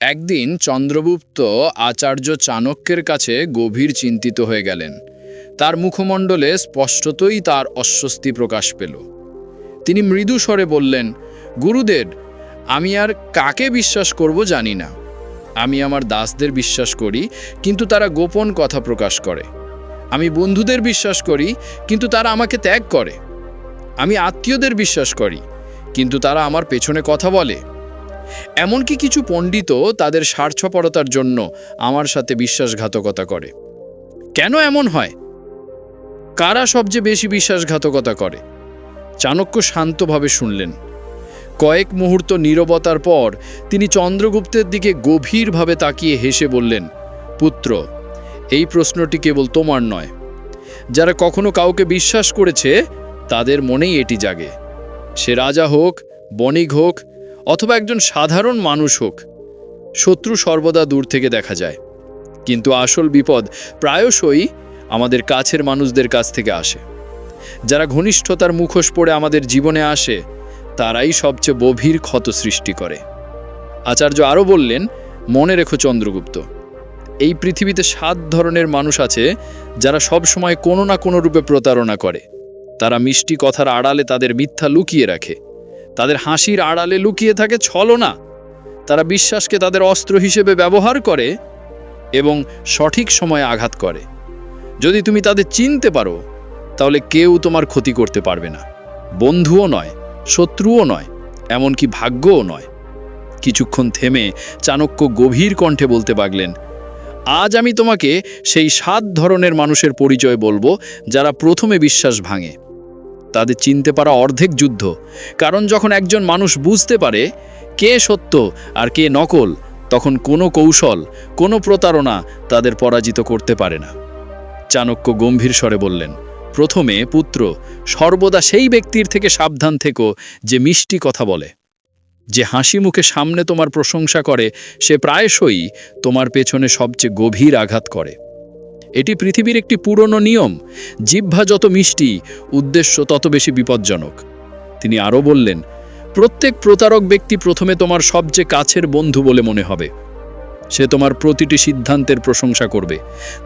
একদিন চন্দ্রগুপ্ত আচার্য চাণক্যের কাছে গভীর চিন্তিত হয়ে গেলেন। তার মুখমণ্ডলে স্পষ্টতই তার অস্বস্তি প্রকাশ পেল। তিনি মৃদু স্বরে বললেন, গুরুদেব, আমি আর কাকে বিশ্বাস করব জানি না। আমি আমার দাসদের বিশ্বাস করি, কিন্তু তারা গোপন কথা প্রকাশ করে। আমি বন্ধুদের বিশ্বাস করি, কিন্তু তারা আমাকে ত্যাগ করে। আমি আত্মীয়দের বিশ্বাস করি, কিন্তু তারা আমার পেছনে কথা বলে। এমনকি কিছু পণ্ডিতও তাদের স্বার্থপরতার জন্য আমার সাথে বিশ্বাসঘাতকতা করে। কেন এমন হয়? কারা সবচেয়ে বেশি বিশ্বাসঘাতকতা করে? চাণক্য শান্তভাবে শুনলেন। কয়েক মুহূর্ত নীরবতার পর তিনি চন্দ্রগুপ্তের দিকে গভীরভাবে তাকিয়ে হেসে বললেন, পুত্র, এই প্রশ্নটি কেবল তোমার নয়। যারা কখনো কাউকে বিশ্বাস করেছে, তাদের মনেই এটি জাগে। সে রাজা হোক, বণিক হোক অথবা একজন সাধারণ মানুষ হোক, শত্রু সর্বদা দূর থেকে দেখা যায়। কিন্তু আসল বিপদ প্রায়শই আমাদের কাছের মানুষদের কাছ থেকে আসে। যারা ঘনিষ্ঠতার মুখোশ পড়ে আমাদের জীবনে আসে, তারাই সবচেয়ে গভীর ক্ষত সৃষ্টি করে। আচার্য আরও বললেন, মনে রেখো চন্দ্রগুপ্ত, এই পৃথিবীতে সাত ধরনের মানুষ আছে যারা সব সময় কোনো না কোনো রূপে প্রতারণা করে। তারা মিষ্টি কথার আড়ালে তাদের মিথ্যা লুকিয়ে রাখে। তাদের হাসির আড়ালে লুকিয়ে থাকে ছলনা। তারা বিশ্বাসকে তাদের অস্ত্র হিসেবে ব্যবহার করে এবং সঠিক সময়ে আঘাত করে। যদি তুমি তাদের চিনতে পারো, তাহলে কেউ তোমার ক্ষতি করতে পারবে না। বন্ধুও নয়, শত্রুও নয়, এমনকি ভাগ্যও নয়। কিছুক্ষণ থেমে চাণক্য গভীর কণ্ঠে বলতে পারলেন আজ আমি তোমাকে সেই সাত ধরনের মানুষের পরিচয় বলব যারা প্রথমে বিশ্বাস ভাঙে। তাদের চিনতে পারা অর্ধেক যুদ্ধ। কারণ যখন একজন মানুষ বুঝতে পারে কে সত্য আর কে নকল, তখন কোনো কৌশল, কোনো প্রতারণা তাদের পরাজিত করতে পারে না। চাণক্য গম্ভীর স্বরে বললেন, প্রথমে পুত্র, সর্বদা সেই ব্যক্তির থেকে সাবধান থেকো যে মিষ্টি কথা বলে। যে হাসি মুখে সামনে তোমার প্রশংসা করে, সে প্রায়শই তোমার পেছনে সবচেয়ে গভীর আঘাত করে। এটি পৃথিবীর একটি পুরনো নিয়ম। জিহ্বা যত মিষ্টি, উদ্দেশ্য তত বেশি বিপজ্জনক। তিনি আরও বললেন, প্রত্যেক প্রতারক ব্যক্তি প্রথমে তোমার সবচেয়ে কাছের বন্ধু বলে মনে হবে। সে তোমার প্রতিটি সিদ্ধান্তের প্রশংসা করবে।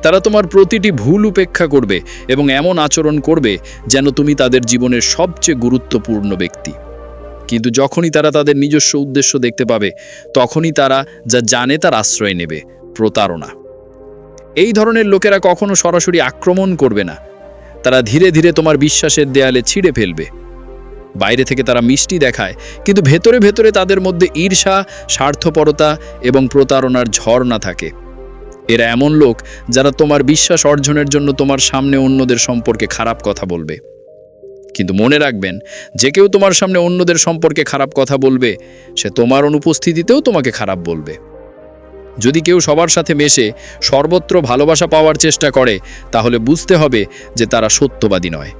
তারা তোমার প্রতিটি ভুল উপেক্ষা করবে এবং এমন আচরণ করবে যেন তুমি তাদের জীবনের সবচেয়ে গুরুত্বপূর্ণ ব্যক্তি। কিন্তু যখনই তারা তাদের নিজস্ব উদ্দেশ্য দেখতে পাবে, তখনই তারা যা জানে তার আশ্রয় নেবে, প্রতারণা। এই ধরনের লোকেরা কখনো সরাসরি আক্রমণ করবে না। তারা ধীরে ধীরে তোমার বিশ্বাসের দেয়ালে ছিঁড়ে ফেলবে। বাইরে থেকে তারা মিষ্টি দেখায়, কিন্তু ভেতরে ভেতরে তাদের মধ্যে ঈর্ষা, স্বার্থপরতা এবং প্রতারণার ঝর্ণা থাকে। এরা এমন লোক যারা তোমার বিশ্বাস অর্জনের জন্য তোমার সামনে অন্যদের সম্পর্কে খারাপ কথা বলবে। কিন্তু মনে রাখবেন, যে কেউ তোমার সামনে অন্যদের সম্পর্কে খারাপ কথা বলবে, সে তোমার অনুপস্থিতিতেও তোমাকে খারাপ বলবে। যদি কেউ সবার সাথে মেশে সর্বত্র ভালোবাসা পাওয়ার চেষ্টা করে, তাহলে বুঝতে হবে যে তারা সত্যবাদী নয়।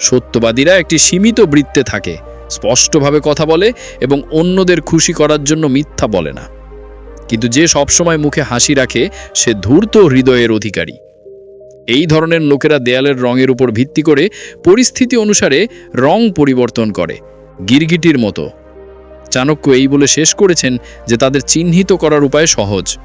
সত্যবাদীরা একটি সীমিত বৃত্তে থাকে, স্পষ্টভাবে কথা বলে এবং অন্যদের খুশি করার জন্য মিথ্যা বলে না। কিন্তু যে সবসময় মুখে হাসি রাখে, সে ধূর্ত হৃদয়ের অধিকারী। এই ধরনের লোকেরা দেয়ালের রঙের উপর ভিত্তি করে পরিস্থিতি অনুসারে রং পরিবর্তন করে, গিরগিটির মতো। চাণক্য এই বলে শেষ করেছেন যে তাদের চিহ্নিত করার উপায় সহজ।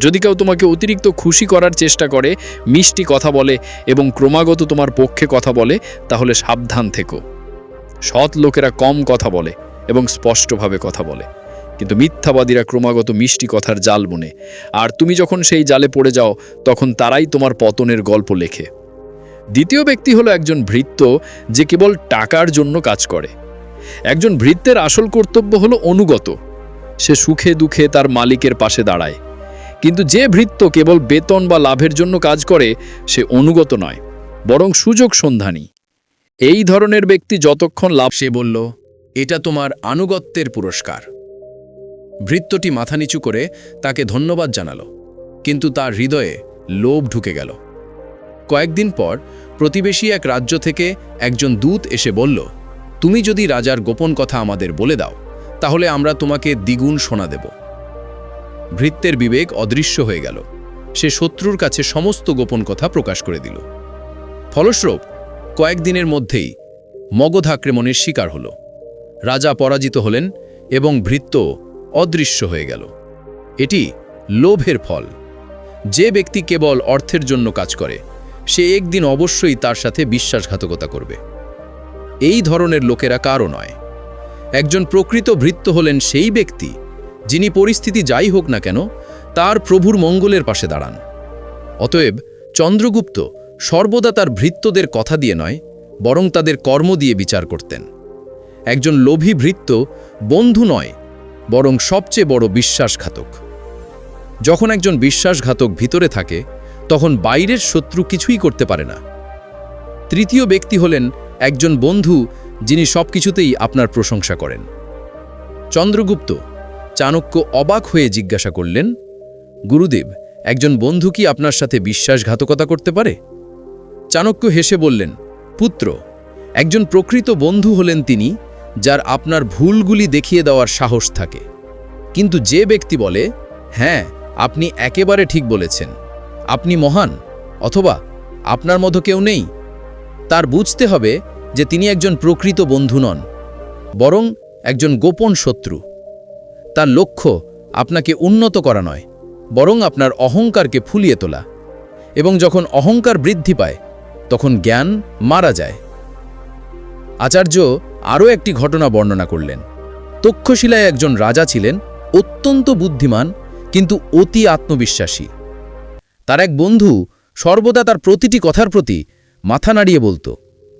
যদি কেউ তোমাকে অতিরিক্ত খুশি করার চেষ্টা করে, মিষ্টি কথা বলে এবং ক্রমাগত তোমার পক্ষে কথা বলে, তাহলে সাবধান থেকো। সৎ লোকেরা কম কথা বলে এবং স্পষ্টভাবে কথা বলে। কিন্তু মিথ্যাবাদীরা ক্রমাগত মিষ্টি কথার জাল বুনে। আর তুমি যখন সেই জালে পড়ে যাও, তখন তারাই তোমার পতনের গল্প লেখে। দ্বিতীয় ব্যক্তি হলো একজন ভৃত্য যে কেবল টাকার জন্য কাজ করে। একজন ভৃত্যের আসল কর্তব্য হলো অনুগত। সে সুখে দুঃখে তার মালিকের পাশে দাঁড়ায়। কিন্তু যে ভৃত্য কেবল বেতন বা লাভের জন্য কাজ করে, সে অনুগত নয়, বরং সুযোগ সন্ধানী। এই ধরনের ব্যক্তি যতক্ষণ লাভ সে বলল, এটা তোমার আনুগত্যের পুরস্কার। ভৃত্যটি মাথা নিচু করে তাকে ধন্যবাদ জানালো, কিন্তু তার হৃদয়ে লোভ ঢুকে গেল। কয়েকদিন পর প্রতিবেশী এক রাজ্য থেকে একজন দূত এসে বলল তুমি যদি রাজার গোপন কথা আমাদের বলে দাও, তাহলে আমরা তোমাকে দ্বিগুণ শোনা দেব। ভৃত্যের বিবেক অদৃশ্য হয়ে গেল। সে শত্রুর কাছে সমস্ত গোপন কথা প্রকাশ করে দিল। ফলস্বরূপ, কয়েকদিনের মধ্যেই মগধ আক্রমণের শিকার হল। রাজা পরাজিত হলেন এবং ভৃত্য অদৃশ্য হয়ে গেল। এটি লোভের ফল। যে ব্যক্তি কেবল অর্থের জন্য কাজ করে, সে একদিন অবশ্যই তার সাথে বিশ্বাসঘাতকতা করবে। এই ধরনের লোকেরা কারও নয়। একজন প্রকৃত ভৃত্য হলেন সেই ব্যক্তি, যিনি পরিস্থিতি যাই হোক না কেন তার প্রভুর মঙ্গলের পাশে দাঁড়ান। অতএব চন্দ্রগুপ্ত সর্বদা তার ভৃত্যদের কথা দিয়ে নয়, বরং তাদের কর্ম দিয়ে বিচার করতেন। একজন লোভী ভৃত্য বন্ধু নয়, বরং সবচেয়ে বড় বিশ্বাসঘাতক। যখন একজন বিশ্বাসঘাতক ভিতরে থাকে, তখন বাইরের শত্রু কিছুই করতে পারে না। তৃতীয় ব্যক্তি হলেন একজন বন্ধু যিনি সবকিছুতেই আপনার প্রশংসা করেন। চন্দ্রগুপ্ত চাণক্য অবাক হয়ে জিজ্ঞাসা করলেন, গুরুদেব, একজন বন্ধু কি আপনার সাথে বিশ্বাসঘাতকতা করতে পারে? চাণক্য হেসে বললেন, পুত্র, একজন প্রকৃত বন্ধু হলেন তিনি যার আপনার ভুলগুলি দেখিয়ে দেওয়ার সাহস থাকে। কিন্তু যে ব্যক্তি বলে হ্যাঁ আপনি একেবারে ঠিক বলেছেন। আপনি মহান, অথবা আপনার মতো কেউ নেই তার বুঝতে হবে যে তিনি একজন প্রকৃত বন্ধু নন, বরং একজন গোপন শত্রু। তার লক্ষ্য আপনাকে উন্নত করা নয়, বরং আপনার অহংকারকে ফুলিয়ে তোলা, এবং যখন অহংকার বৃদ্ধি পায়, তখন জ্ঞান মারা যায়। আচার্য আরও একটি ঘটনা বর্ণনা করলেন। তক্ষশিলায় একজন রাজা ছিলেন, অত্যন্ত বুদ্ধিমান, কিন্তু অতি আত্মবিশ্বাসী। তার এক বন্ধু সর্বদা তার প্রতিটি কথার প্রতি মাথা নাড়িয়ে বলতো,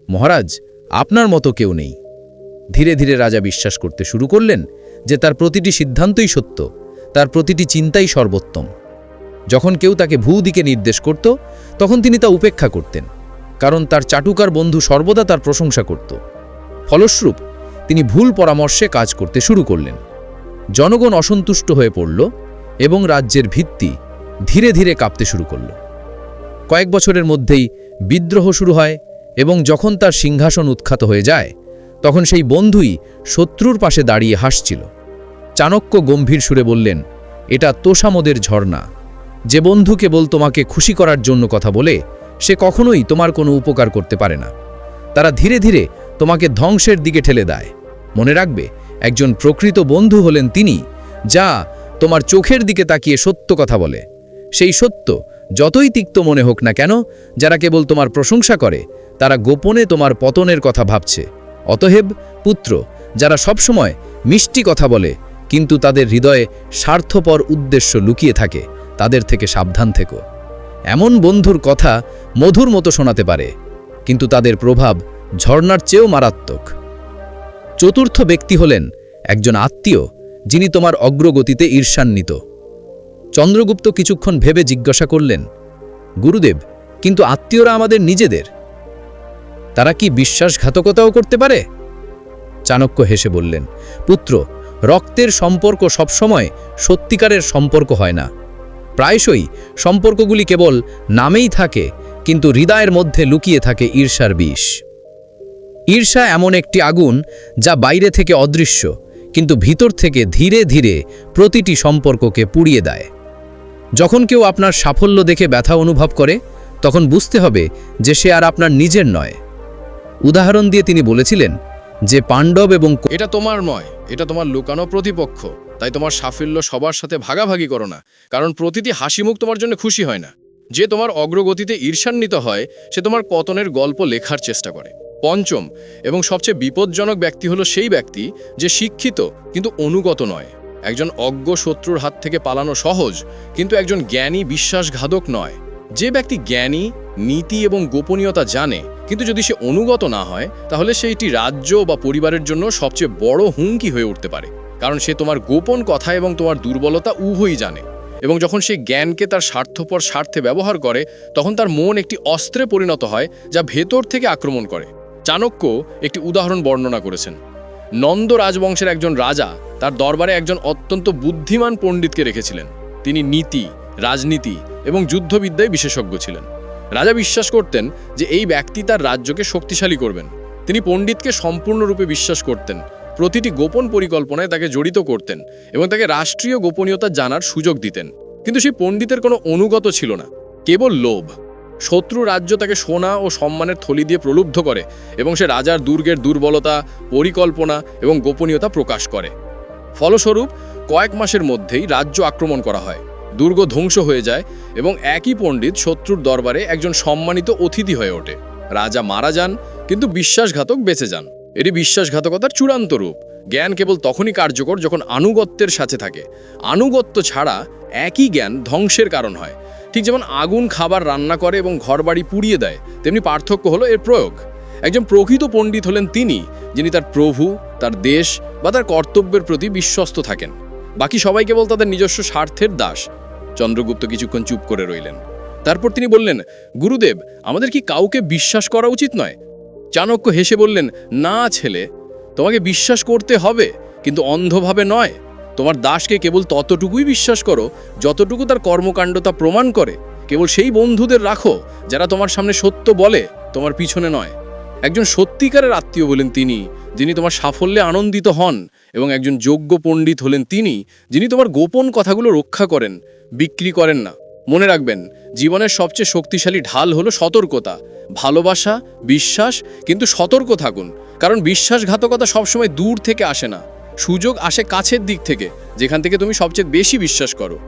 মহারাজ, আপনার মতো কেউ নেই। ধীরে ধীরে রাজা বিশ্বাস করতে শুরু করলেন যে তার প্রতিটি সিদ্ধান্তই সত্য, তার প্রতিটি চিন্তাই সর্বোত্তম। যখন কেউ তাকে ভূ দিকে নির্দেশ করত, তখন তিনি তা উপেক্ষা করতেন, কারণ তার চাটুকার বন্ধু সর্বদা তার প্রশংসা করত। ফলস্বরূপ, তিনি ভুল পরামর্শে কাজ করতে শুরু করলেন। জনগণ অসন্তুষ্ট হয়ে পড়ল এবং রাজ্যের ভিত্তি ধীরে ধীরে কাঁপতে শুরু করল। কয়েক বছরের মধ্যেই বিদ্রোহ শুরু হয় এবং যখন তার সিংহাসন উৎখাত হয়ে যায়, তখন সেই বন্ধুই শত্রুর পাশে দাঁড়িয়ে হাসছিল। চাণক্য গম্ভীর সুরে বললেন, এটা তোষামদের ঝর্ণা। যে বন্ধু কেবল তোমাকে খুশি করার জন্য কথা বলে, সে কখনোই তোমার কোনো উপকার করতে পারে না। তারা ধীরে ধীরে তোমাকে ধ্বংসের দিকে ঠেলে দেয়। মনে রাখবে, একজন প্রকৃত বন্ধু হলেন তিনি, যা তোমার চোখের দিকে তাকিয়ে সত্য কথা বলে। সেই সত্য যতই তিক্ত মনে হোক না কেন, যারা কেবল তোমার প্রশংসা করে, তারা গোপনে তোমার পতনের কথা ভাবছে। অতহেব পুত্র, যারা সবসময় মিষ্টি কথা বলে, কিন্তু তাদের হৃদয়ে স্বার্থপর উদ্দেশ্য লুকিয়ে থাকে, তাদের থেকে সাবধান থেকো। এমন বন্ধুর কথা মধুর মতো শোনাতে পারে, কিন্তু তাদের প্রভাব ঝর্ণার চেয়েও মারাত্মক। চতুর্থ ব্যক্তি হলেন একজন আত্মীয়, যিনি তোমার অগ্রগতিতে ঈর্ষান্বিত। চন্দ্রগুপ্ত কিছুক্ষণ ভেবে জিজ্ঞাসা করলেন, গুরুদেব, কিন্তু আত্মীয়রা আমাদের নিজেদের? তারা কি বিশ্বাসঘাতকতাও করতে পারে? চাণক্য হেসে বললেন, পুত্র, রক্তের সম্পর্ক সবসময় সত্যিকারের সম্পর্ক হয় না। প্রায়শই সম্পর্কগুলি কেবল নামেই থাকে, কিন্তু হৃদয়ের মধ্যে লুকিয়ে থাকে ঈর্ষার বিষ। ঈর্ষা এমন একটি আগুন যা বাইরে থেকে অদৃশ্য, কিন্তু ভিতর থেকে ধীরে ধীরে প্রতিটি সম্পর্ককে পুড়িয়ে দেয়। যখন কেউ আপনার সাফল্য দেখে ব্যথা অনুভব করে, তখন বুঝতে হবে যে সে আর আপনার নিজের নয়। উদাহরণ দিয়ে তিনি বলেছিলেন যে পাণ্ডব এবং এটা তোমার নয়, এটা তোমার লুকানো প্রতিপক্ষ। তাই তোমার সাফল্য সবার সাথে ভাগাভাগি করো না, কারণ প্রতিটি হাসিমুখ তোমার জন্য খুশি হয় না। যে তোমার অগ্রগতিতে ঈর্ষান্বিত হয়, সে তোমার পতনের গল্প লেখার চেষ্টা করে। পঞ্চম এবং সবচেয়ে বিপজ্জনক ব্যক্তি হলো সেই ব্যক্তি যে শিক্ষিত কিন্তু অনুগত নয়। একজন অজ্ঞ শত্রুর হাত থেকে পালানো সহজ, কিন্তু একজন জ্ঞানী বিশ্বাসঘাতক নয়। যে ব্যক্তি জ্ঞানী, নীতি এবং গোপনীয়তা জানে, কিন্তু যদি সে অনুগত না হয়, তাহলে সেইটি রাজ্য বা পরিবারের জন্য সবচেয়ে বড় হুমকি হয়ে উঠতে পারে, কারণ সে তোমার গোপন কথা এবং তোমার দুর্বলতা উভয়ই জানে। এবং যখন সে জ্ঞানকে তার স্বার্থপর স্বার্থে ব্যবহার করে, তখন তার মন একটি অস্ত্রে পরিণত হয়, যা ভেতর থেকে আক্রমণ করে। চাণক্য একটি উদাহরণ বর্ণনা করেছেন। নন্দ রাজবংশের একজন রাজা, তার দরবারে একজন অত্যন্ত বুদ্ধিমান পণ্ডিতকে রেখেছিলেন। তিনি নীতি, রাজনীতি এবং যুদ্ধবিদ্যায় বিশেষজ্ঞ ছিলেন। রাজা বিশ্বাস করতেন যে এই ব্যক্তি তার রাজ্যকে শক্তিশালী করবেন। তিনি পণ্ডিতকে সম্পূর্ণরূপে বিশ্বাস করতেন, প্রতিটি গোপন পরিকল্পনায় তাকে জড়িত করতেন এবং তাকে রাষ্ট্রীয় গোপনীয়তা জানার সুযোগ দিতেন। কিন্তু সেই পণ্ডিতের কোনো অনুগত ছিল না, কেবল লোভ। শত্রু রাজ্য তাকে সোনা ও সম্মানের থলি দিয়ে প্রলুব্ধ করে এবং সে রাজার দুর্গের দুর্বলতা, পরিকল্পনা এবং গোপনীয়তা প্রকাশ করে। ফলস্বরূপ, কয়েক মাসের মধ্যেই রাজ্য আক্রমণ করা হয়। দুর্গ ধ্বংস হয়ে যায় এবং একই পণ্ডিত শত্রুর দরবারে একজন সম্মানিত অতিথি হয়ে ওঠে। রাজা মারা যান, কিন্তু বিশ্বাসঘাতক বেঁচে যান। এটি বিশ্বাসঘাতকতার চূড়ান্ত রূপ। জ্ঞান কেবল তখনই কার্যকর যখন আনুগত্যের সাথে থাকে। আনুগত্য ছাড়া একই জ্ঞান ধ্বংসের কারণ হয়। ঠিক যেমন আগুন খাবার রান্না করে এবং ঘরবাড়ি পুড়িয়ে দেয়, তেমনি পার্থক্য হলো এর প্রয়োগ। একজন প্রকৃত পণ্ডিত হলেন তিনি, যিনি তার প্রভু, তার দেশ বা তার কর্তব্যের প্রতি বিশ্বস্ত থাকেন। বাকি সবাই কেবল তাদের নিজস্ব স্বার্থের দাস। চন্দ্রগুপ্ত কিছুক্ষণ চুপ করে রইলেন। তারপর তিনি বললেন, গুরুদেব, আমাদের কি কাউকে বিশ্বাস করা উচিত নয়? চাণক্য হেসে বললেন, না ছেলে, তোমাকে বিশ্বাস করতে হবে, কিন্তু অন্ধভাবে নয়। তোমার দাসকে কেবল ততটুকুই বিশ্বাস করো, যতটুকু তার কর্মকাণ্ডতা প্রমাণ করে। কেবল সেই বন্ধুদের রাখো, যারা তোমার সামনে সত্য বলে, তোমার পিছনে নয়। একজন সত্যিকারের আত্মীয় বলেন তিনি, যিনি তোমার সাফল্যে আনন্দিত হন, এবং একজন যোগ্য পণ্ডিত হলেন তিনি, যিনি তোমার গোপন কথাগুলো রক্ষা করেন, বিক্রি করেন না। মনে রাখবেন, জীবনের সবচেয়ে শক্তিশালী ঢাল হলো সতর্কতা। ভালোবাসা, বিশ্বাস, কিন্তু সতর্ক থাকুন, কারণ বিশ্বাসঘাতকতা সবসময় দূর থেকে আসে না। সুযোগ আসে কাছের দিক থেকে, যেখান থেকে তুমি সবচেয়ে বেশি বিশ্বাস করো।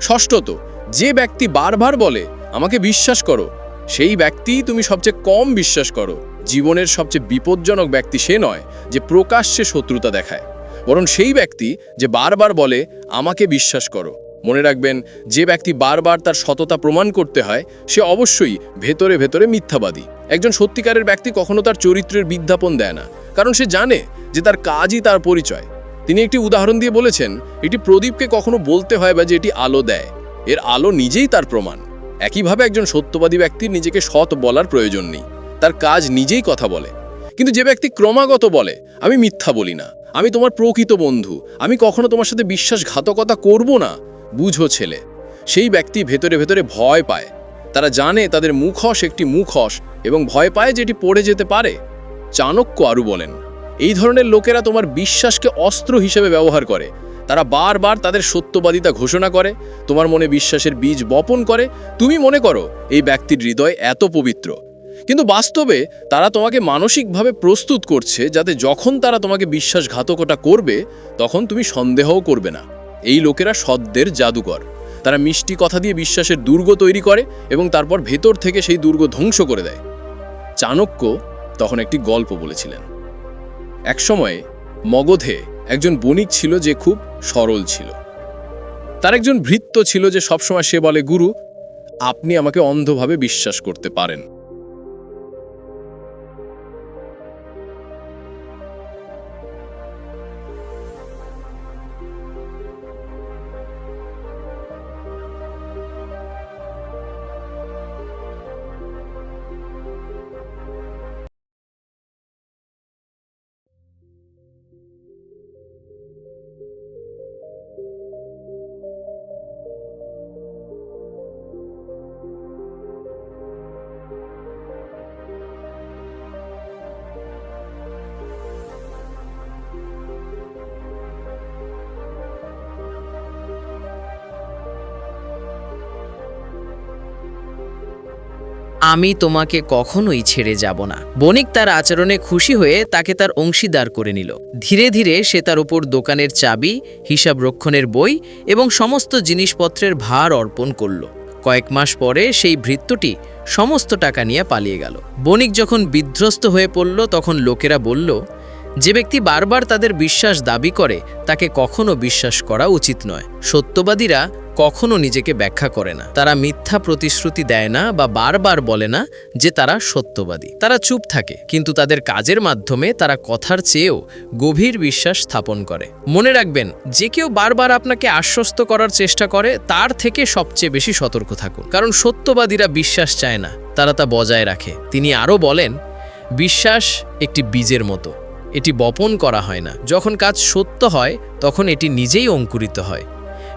ষষ্ঠত, যে ব্যক্তি বারবার বলে, আমাকে বিশ্বাস করো, সেই ব্যক্তি তুমি সবচেয়ে কম বিশ্বাস করো। জীবনের সবচেয়ে বিপজ্জনক ব্যক্তি সে নয়, যে প্রকাশ্যে শত্রুতা দেখায়। বরং সেই ব্যক্তি যে বারবার বলে, আমাকে বিশ্বাস করো। মনে রাখবেন, যে ব্যক্তি বারবার তার সততা প্রমাণ করতে হয়, সে অবশ্যই ভেতরে ভেতরে মিথ্যাবাদী। একজন সত্যিকারের ব্যক্তি কখনো তার চরিত্রের বিজ্ঞাপন দেয় না, কারণ সে জানে যে তার কাজই তার পরিচয়। তিনি একটি উদাহরণ দিয়ে বলেছেন, এটি প্রদীপকে কখনো বলতে হয় বা যে এটি আলো দেয়, এর আলো নিজেই তার প্রমাণ। একইভাবে একজন সত্যবাদী ব্যক্তির নিজেকে সৎ বলার প্রয়োজন নেই, তার কাজ নিজেই কথা বলে। কিন্তু যে ব্যক্তি ক্রমাগত বলে, আমি মিথ্যা বলি না, আমি তোমার প্রকৃত বন্ধু, আমি কখনো তোমার সাথে বিশ্বাসঘাতকতা করব না বুঝো ছেলে, সেই ব্যক্তি ভেতরে ভেতরে ভয় পায়। তারা জানে তাদের মুখোশ একটি মুখস এবং ভয় পায় যেটি পড়ে যেতে পারে। চাণক্য আরও বলেন, এই ধরনের লোকেরা তোমার বিশ্বাসকে অস্ত্র হিসেবে ব্যবহার করে। তারা বারবার তাদের সত্যবাদিতা ঘোষণা করে, তোমার মনে বিশ্বাসের বীজ বপন করে। তুমি মনে করো, এই ব্যক্তির হৃদয় এত পবিত্র। কিন্তু বাস্তবে তারা তোমাকে মানসিকভাবে প্রস্তুত করছে যাতে যখন তারা তোমাকে বিশ্বাসঘাতকতা করবে, তখন তুমি সন্দেহও করবে না। এই লোকেরা সদ্যের জাদুকর। তারা মিষ্টি কথা দিয়ে বিশ্বাসের দুর্গ তৈরি করে এবং তারপর ভেতর থেকে সেই দুর্গ ধ্বংস করে দেয়। চাণক্য তখন একটি গল্প বলেছিলেন। একসময় মগধে একজন বণিক ছিল যে খুব সরল ছিল। তার একজন ভৃত্য ছিল যে সবসময় সে বলে, গুরু, আপনি আমাকে অন্ধভাবে বিশ্বাস করতে পারেন। আমি তোমাকে কখনোই ছেড়ে যাব না। বণিক তার আচরণে খুশি হয়ে তাকে তার অংশীদার করে নিল। ধীরে ধীরে সে তার উপর দোকানের চাবি, হিসাব রক্ষণের বই এবং সমস্ত জিনিসপত্রের ভার অর্পণ করল। কয়েক মাস পরে সেই ভৃত্যটি সমস্ত টাকা নিয়ে পালিয়ে গেল। বণিক যখন বিধ্বস্ত হয়ে পড়ল, তখন লোকেরা বলল, যে ব্যক্তি বারবার তাদের বিশ্বাস দাবি করে, তাকে কখনো বিশ্বাস করা উচিত নয়। সত্যবাদীরা কখনো নিজেকে ব্যাখ্যা করে না। তারা মিথ্যা প্রতিশ্রুতি দেয় না বা বারবার বলে না যে তারা সত্যবাদী। তারা চুপ থাকে, কিন্তু তাদের কাজের মাধ্যমে তারা কথার চেয়েও গভীর বিশ্বাস স্থাপন করে। মনে রাখবেন, যে কেউ বারবার আপনাকে আশ্বস্ত করার চেষ্টা করে, তার থেকে সবচেয়ে বেশি সতর্ক থাকুন। কারণ সত্যবাদীরা বিশ্বাস চায় না, তারা তা বজায় রাখে। তিনি আরও বলেন, বিশ্বাস একটি বীজের মতো। এটি বপন করা হয় না। যখন কাজ সত্য হয়, তখন এটি নিজেই অঙ্কুরিত হয়।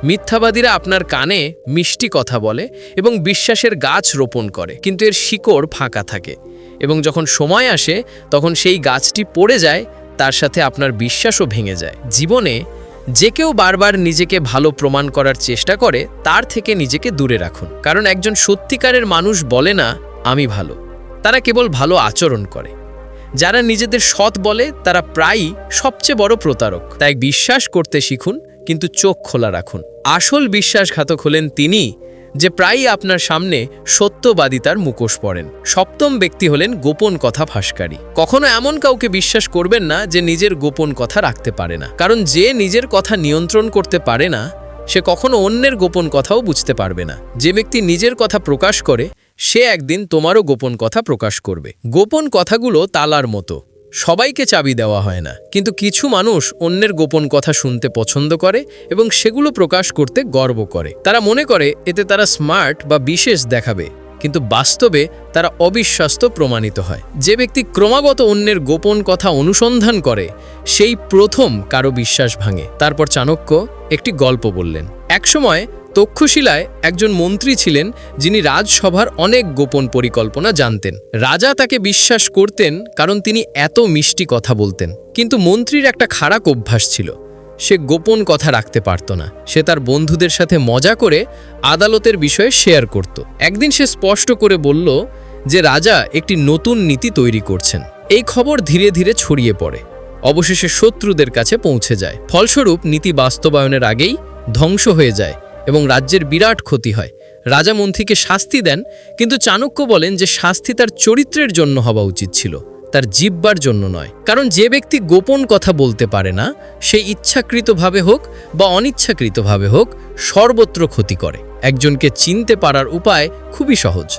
মিথ্যাবাদীরা আপনার কানে মিষ্টি কথা বলে এবং বিশ্বাসের গাছ রোপণ করে, কিন্তু এর শিকড় ফাঁকা থাকে। এবং যখন সময় আসে, তখন সেই গাছটি পড়ে যায়, তার সাথে আপনার বিশ্বাসও ভেঙে যায়। জীবনে যে কেউ বারবার নিজেকে ভালো প্রমাণ করার চেষ্টা করে, তার থেকে নিজেকে দূরে রাখুন। কারণ একজন সত্যিকারের মানুষ বলে না, আমি ভালো। তারা কেবল ভালো আচরণ করে। যারা নিজেদের সৎ বলে, তারা প্রায়ই সবচেয়ে বড় প্রতারক। তাই বিশ্বাস করতে শিখুন কিন্তু চোখ খোলা রাখুন। আসল বিশ্বাসঘাতক হলেন তিনি যে প্রায়ই আপনার সামনে সত্যবাদিতার মুখোশ পড়েন। সপ্তম ব্যক্তি হলেন গোপন কথা ফাঁসকারী কখনো এমন কাউকে বিশ্বাস করবেন না যে নিজের গোপন কথা রাখতে পারে না। কারণ যে নিজের কথা নিয়ন্ত্রণ করতে পারে না, সে কখনো অন্যের গোপন কথাও বুঝতে পারবে না। যে ব্যক্তি নিজের কথা প্রকাশ করে, সে একদিন তোমারও গোপন কথা প্রকাশ করবে। গোপন কথাগুলো তালার মতো। সবাইকে চাবি দেওয়া হয় না। কিন্তু কিছু মানুষ অন্যের গোপন কথা শুনতে পছন্দ করে এবং সেগুলো প্রকাশ করতে গর্ব করে। তারা মনে করে এতে তারা স্মার্ট বা বিশেষ দেখাবে, কিন্তু বাস্তবে তারা অবিশ্বাস্ত প্রমাণিত হয়। যে ব্যক্তি ক্রমাগত অন্যের গোপন কথা অনুসন্ধান করে, সেই প্রথম কারও বিশ্বাস ভাঙে। তারপর চাণক্য একটি গল্প বললেন। একসময় তক্ষশিলায় একজন মন্ত্রী ছিলেন যিনি রাজসভার অনেক গোপন পরিকল্পনা জানতেন। রাজা তাকে বিশ্বাস করতেন, কারণ তিনি এত মিষ্টি কথা বলতেন। কিন্তু মন্ত্রীর একটা খারাপ অভ্যাস ছিল। সে গোপন কথা রাখতে পারত না। সে তার বন্ধুদের সাথে মজা করে আদালতের বিষয়ে শেয়ার করত। একদিন সে স্পষ্ট করে বলল যে, রাজা, একটি নতুন নীতি তৈরি করছেন। এই খবর ধীরে ধীরে ছড়িয়ে পড়ে। অবশেষে শত্রুদের কাছে পৌঁছে যায়। ফলস্বরূপ, নীতি বাস্তবায়নের আগেই ধ্বংস হয়ে যায়। এবং রাজ্যের বিরাট ক্ষতি হয়। রাজা মন্ত্রীকে শাস্তি দেন, কিন্তু চাণক্য বলেন যে শাস্তি তার চরিত্রের জন্য হওয়া উচিত ছিল, তার জিব্বার জন্য নয়। কারণ যে ব্যক্তি গোপন কথা বলতে পারে না, সে ইচ্ছাকৃতভাবে হোক বা অনিচ্ছাকৃতভাবে হোক, সর্বত্র ক্ষতি করে। একজনকে চিনতে পারার উপায় খুবই সহজ।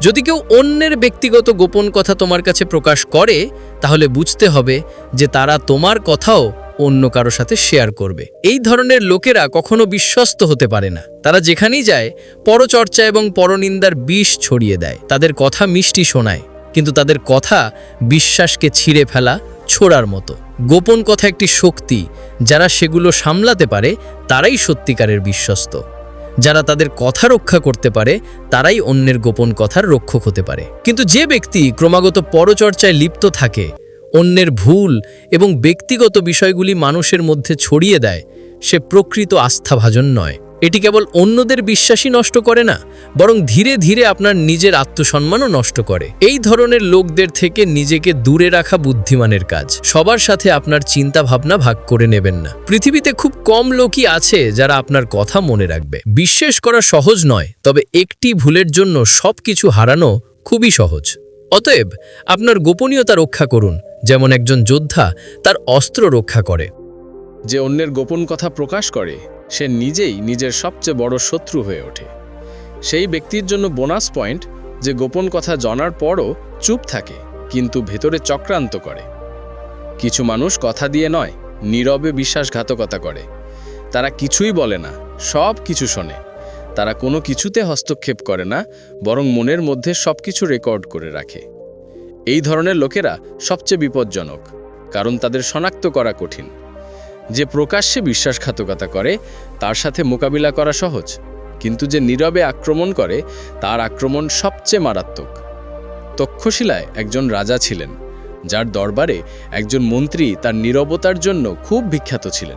যদি কেউ অন্যের ব্যক্তিগত গোপন কথা তোমার কাছে প্রকাশ করে, তাহলে বুঝতে হবে যে তারা তোমার কথাও অন্য কারও সাথে শেয়ার করবে। এই ধরনের লোকেরা কখনো বিশ্বস্ত হতে পারে না। তারা যেখানেই যায়, পরচর্চা এবং পরনিন্দার বিষ ছড়িয়ে দেয়। তাদের কথা মিষ্টি শোনায়, কিন্তু তাদের কথা বিশ্বাসকে ছিঁড়ে ফেলা ছোড়ার মতো। গোপন কথা একটি শক্তি, যারা সেগুলো সামলাতে পারে, তারাই সত্যিকারের বিশ্বস্ত। যারা তাদের কথা রক্ষা করতে পারে, তারাই অন্যের গোপন কথার রক্ষক হতে পারে। কিন্তু যে ব্যক্তি ক্রমাগত পরচর্চায় লিপ্ত থাকে অন্যের ভুল এবং ব্যক্তিগত বিষয়গুলি মানুষের মধ্যে ছড়িয়ে দেয়, সে প্রকৃত আস্থাভাজন নয়। এটি কেবল অন্যদের বিশ্বাসই নষ্ট করে না, বরং ধীরে ধীরে আপনার নিজের আত্মসম্মানও নষ্ট করে। এই ধরনের লোকদের থেকে নিজেকে দূরে রাখা বুদ্ধিমানের কাজ। সবার সাথে আপনার চিন্তা ভাবনা ভাগ করে নেবেন না। পৃথিবীতে খুব কম লোকই আছে যারা আপনার কথা মনে রাখবে। বিশ্বাস করা সহজ নয়, তবে একটি ভুলের জন্য সবকিছু হারানো খুবই সহজ। অতএব আপনার গোপনীয়তা রক্ষা করুন, যেমন একজন যোদ্ধা তার অস্ত্র রক্ষা করে। যে অন্যের গোপন কথা প্রকাশ করে, সে নিজেই নিজের সবচেয়ে বড় শত্রু হয়ে ওঠে। সেই ব্যক্তির জন্য বোনাস পয়েন্ট যে গোপন কথা জানার পরও চুপ থাকে, কিন্তু ভেতরে চক্রান্ত করে। কিছু মানুষ কথা দিয়ে নয়, নীরবে বিশ্বাসঘাতকতা করে। তারা কিছুই বলে না সব কিছু শোনে। তারা কোনো কিছুতে হস্তক্ষেপ করে না, বরং মনের মধ্যে সব কিছু রেকর্ড করে রাখে। এই ধরনের লোকেরা সবচেয়ে বিপজ্জনক, কারণ তাদের শনাক্ত করা কঠিন। যে প্রকাশ্যে বিশ্বাসঘাতকতা করে, তার সাথে মোকাবিলা করা সহজ, কিন্তু যে নীরবে আক্রমণ করে, তার আক্রমণ সবচেয়ে মারাত্মক। তক্ষশিলায় একজন রাজা ছিলেন, যার দরবারে একজন মন্ত্রী তার নীরবতার জন্য খুব বিখ্যাত ছিলেন।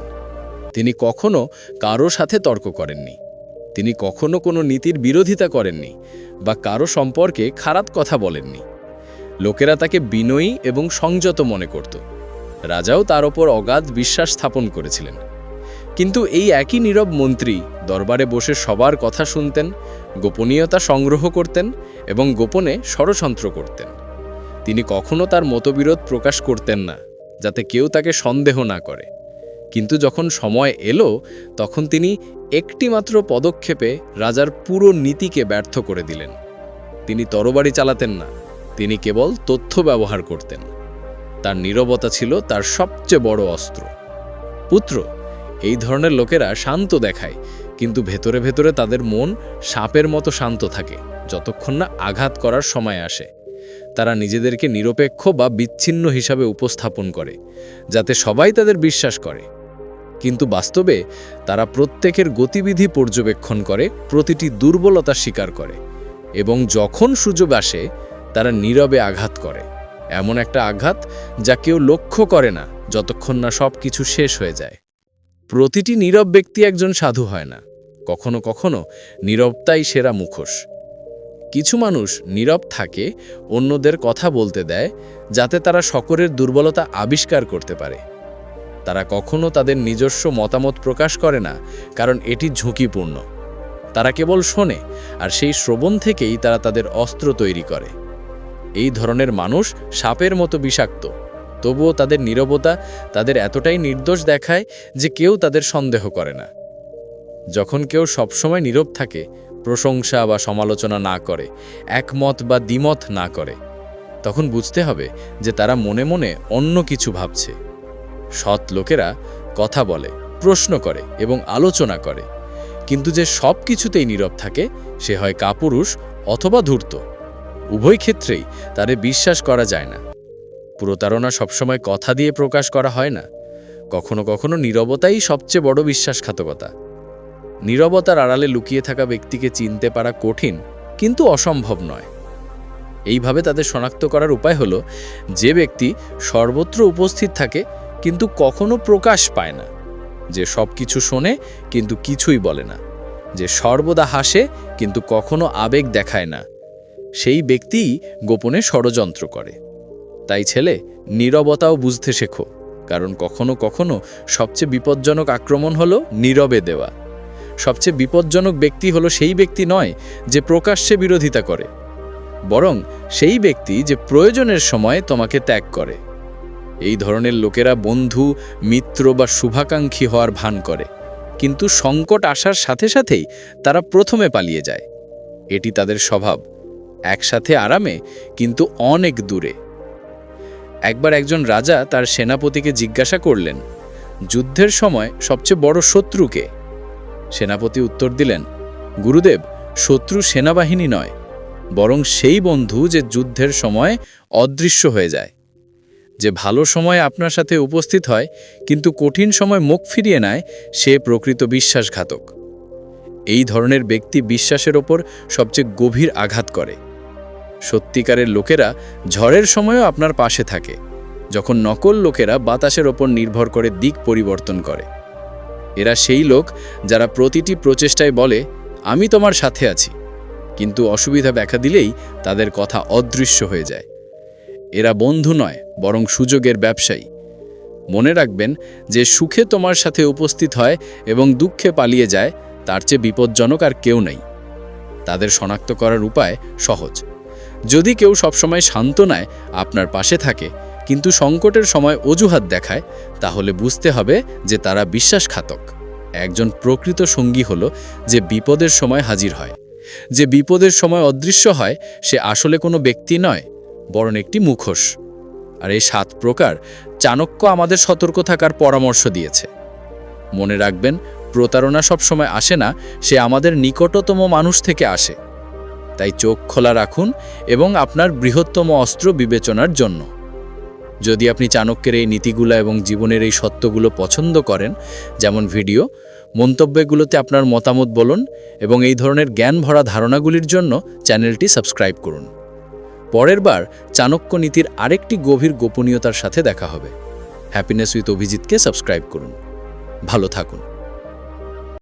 তিনি কখনো কারও সাথে তর্ক করেননি। তিনি কখনো কোনো নীতির বিরোধিতা করেননি বা কারও সম্পর্কে খারাপ কথা বলেননি। লোকেরা তাকে বিনয়ী এবং সংযত মনে করত। রাজাও তার ওপর অগাধ বিশ্বাস স্থাপন করেছিলেন। কিন্তু এই একই নীরব মন্ত্রী দরবারে বসে সবার কথা শুনতেন, গোপনীয়তা সংগ্রহ করতেন এবং গোপনে ষড়যন্ত্র করতেন। তিনি কখনো তার মতবিরোধ প্রকাশ করতেন না, যাতে কেউ তাকে সন্দেহ না করে। কিন্তু যখন সময় এলো, তখন তিনি একটিমাত্র পদক্ষেপে রাজার পুরো নীতিকে ব্যর্থ করে দিলেন। তিনি তরবারি চালাতেন না, তিনি কেবল তথ্য ব্যবহার করতেন। তার নীরবতা ছিল তার সবচেয়ে বড় অস্ত্র। পুত্র, এই ধরনের লোকেরা শান্ত দেখায়, কিন্তু ভেতরে ভেতরে তাদের মন সাপের মতো শান্ত থাকে, যতক্ষণ না আঘাত করার সময় আসে। তারা নিজেদেরকে নিরপেক্ষ বা বিচ্ছিন্ন হিসাবে উপস্থাপন করে, যাতে সবাই তাদের বিশ্বাস করে। কিন্তু বাস্তবে তারা প্রত্যেকের গতিবিধি পর্যবেক্ষণ করে, প্রতিটি দুর্বলতা স্বীকার করে এবং যখন সুযোগ আসে, তারা নীরবে আঘাত করে। এমন একটা আঘাত যা কেউ লক্ষ্য করে না যতক্ষণ না সব কিছু শেষ হয়ে যায়। প্রতিটি নীরব ব্যক্তি একজন সাধু হয় না। কখনো কখনো নীরবতাই সেরা মুখোশ। কিছু মানুষ নীরব থাকে, অন্যদের কথা বলতে দেয়, যাতে তারা সকলের দুর্বলতা আবিষ্কার করতে পারে। তারা কখনো তাদের নিজস্ব মতামত প্রকাশ করে না, কারণ এটি ঝুঁকিপূর্ণ। তারা কেবল শোনে, আর সেই শ্রবণ থেকেই তারা তাদের অস্ত্র তৈরি করে। এই ধরনের মানুষ সাপের মতো বিষাক্ত। তবুও তাদের নীরবতা তাদের এতটাই নির্দোষ দেখায় যে কেউ তাদের সন্দেহ করে না। যখন কেউ সবসময় নীরব থাকে, প্রশংসা বা সমালোচনা না করে, একমত বা দ্বিমত না করে, তখন বুঝতে হবে যে তারা মনে মনে অন্য কিছু ভাবছে। সৎ লোকেরা কথা বলে, প্রশ্ন করে এবং আলোচনা করে। কিন্তু যে সব কিছুতেই নীরব থাকে, সে হয় কাপুরুষ অথবা ধূর্ত। উভয় ক্ষেত্রেই তারে বিশ্বাস করা যায় না। প্রতারণা সবসময় কথা দিয়ে প্রকাশ করা হয় না। কখনো কখনো নীরবতাই সবচেয়ে বড় বিশ্বাসঘাতকতা। নীরবতার আড়ালে লুকিয়ে থাকা ব্যক্তিকে চিনতে পারা কঠিন, কিন্তু অসম্ভব নয়। এইভাবে তাদের শনাক্ত করার উপায় হলো, যে ব্যক্তি সর্বত্র উপস্থিত থাকে কিন্তু কখনো প্রকাশ পায় না। যে সব কিছু শোনে, কিন্তু কিছুই বলে না। যে সর্বদা হাসে, কিন্তু কখনো আবেগ দেখায় না। সেই ব্যক্তিই গোপনে ষড়যন্ত্র করে। তাই ছেলে, নীরবতাও বুঝতে শেখো। কারণ কখনো কখনো সবচেয়ে বিপজ্জনক আক্রমণ হলো নীরবে দেওয়া। সবচেয়ে বিপজ্জনক ব্যক্তি হলো সেই ব্যক্তি নয়, যে প্রকাশ্যে বিরোধিতা করে। বরং সেই ব্যক্তি যে প্রয়োজনের সময় তোমাকে ত্যাগ করে। এই ধরনের লোকেরা বন্ধু, মিত্র বা শুভাকাঙ্ক্ষী হওয়ার ভান করে। কিন্তু সংকট আসার সাথে সাথেই তারা প্রথমে পালিয়ে যায়। এটি তাদের স্বভাব। একসাথে আরামে, কিন্তু অনেক দূরে। একবার একজন রাজা তার সেনাপতিকে জিজ্ঞাসা করলেন, যুদ্ধের সময় সবচেয়ে বড় শত্রুকে সেনাপতি উত্তর দিলেন, গুরুদেব, শত্রু সেনাবাহিনী নয়, বরং সেই বন্ধু যে যুদ্ধের সময় অদৃশ্য হয়ে যায়। যে ভালো সময় আপনার সাথে উপস্থিত হয়, কিন্তু কঠিন সময় মুখ ফিরিয়ে নেয়, সে প্রকৃত বিশ্বাসঘাতক। এই ধরনের ব্যক্তি বিশ্বাসের ওপর সবচেয়ে গভীর আঘাত করে। সত্যিকারের লোকেরা ঝড়ের সময়ও আপনার পাশে থাকে, যখন নকল লোকেরা বাতাসের ওপর নির্ভর করে দিক পরিবর্তন করে। এরা সেই লোক যারা প্রতিটি প্রচেষ্টায় বলে, আমি তোমার সাথে আছি। কিন্তু অসুবিধা দেখা দিলেই তাদের কথা অদৃশ্য হয়ে যায়। এরা বন্ধু নয়, বরং সুযোগের ব্যবসায়ী। মনে রাখবেন যে সুখে তোমার সাথে উপস্থিত হয় এবং দুঃখে পালিয়ে যায়, তার চেয়ে বিপজ্জনক আর কেউ নেই। তাদের শনাক্ত করার উপায় সহজ। যদি কেউ সবসময় সান্ত্বনায় আপনার পাশে থাকে, কিন্তু সংকটের সময় অজুহাত দেখায়, তাহলে বুঝতে হবে যে তারা বিশ্বাসঘাতক। একজন প্রকৃত সঙ্গী হল যে বিপদের সময় হাজির হয়। যে বিপদের সময় অদৃশ্য হয়, সে আসলে কোনো ব্যক্তি নয় বরং একটি মুখোশ। আর এই সাত প্রকার চাণক্য আমাদের সতর্ক থাকার পরামর্শ দিয়েছে। মনে রাখবেন, প্রতারণা সবসময় আসে না, সে আমাদের নিকটতম মানুষ থেকে আসে। তাই চোখ খোলা রাখুন এবং আপনার বৃহত্তম অস্ত্র বিবেচনার জন্য। যদি আপনি চাণক্যের এই নীতিগুলো এবং জীবনের এই সত্যগুলো পছন্দ করেন, যেমন ভিডিও, মন্তব্যগুলোতে আপনার মতামত বলুন এবং এই ধরনের জ্ঞান ভরা ধারণাগুলির জন্য চ্যানেলটি সাবস্ক্রাইব করুন। পরের বার চাণক্য নীতির আরেকটি গভীর গোপনীয়তার সাথে দেখা হবে। হ্যাপিনেস উইথ অভিজিৎকে সাবস্ক্রাইব করুন। ভালো থাকুন।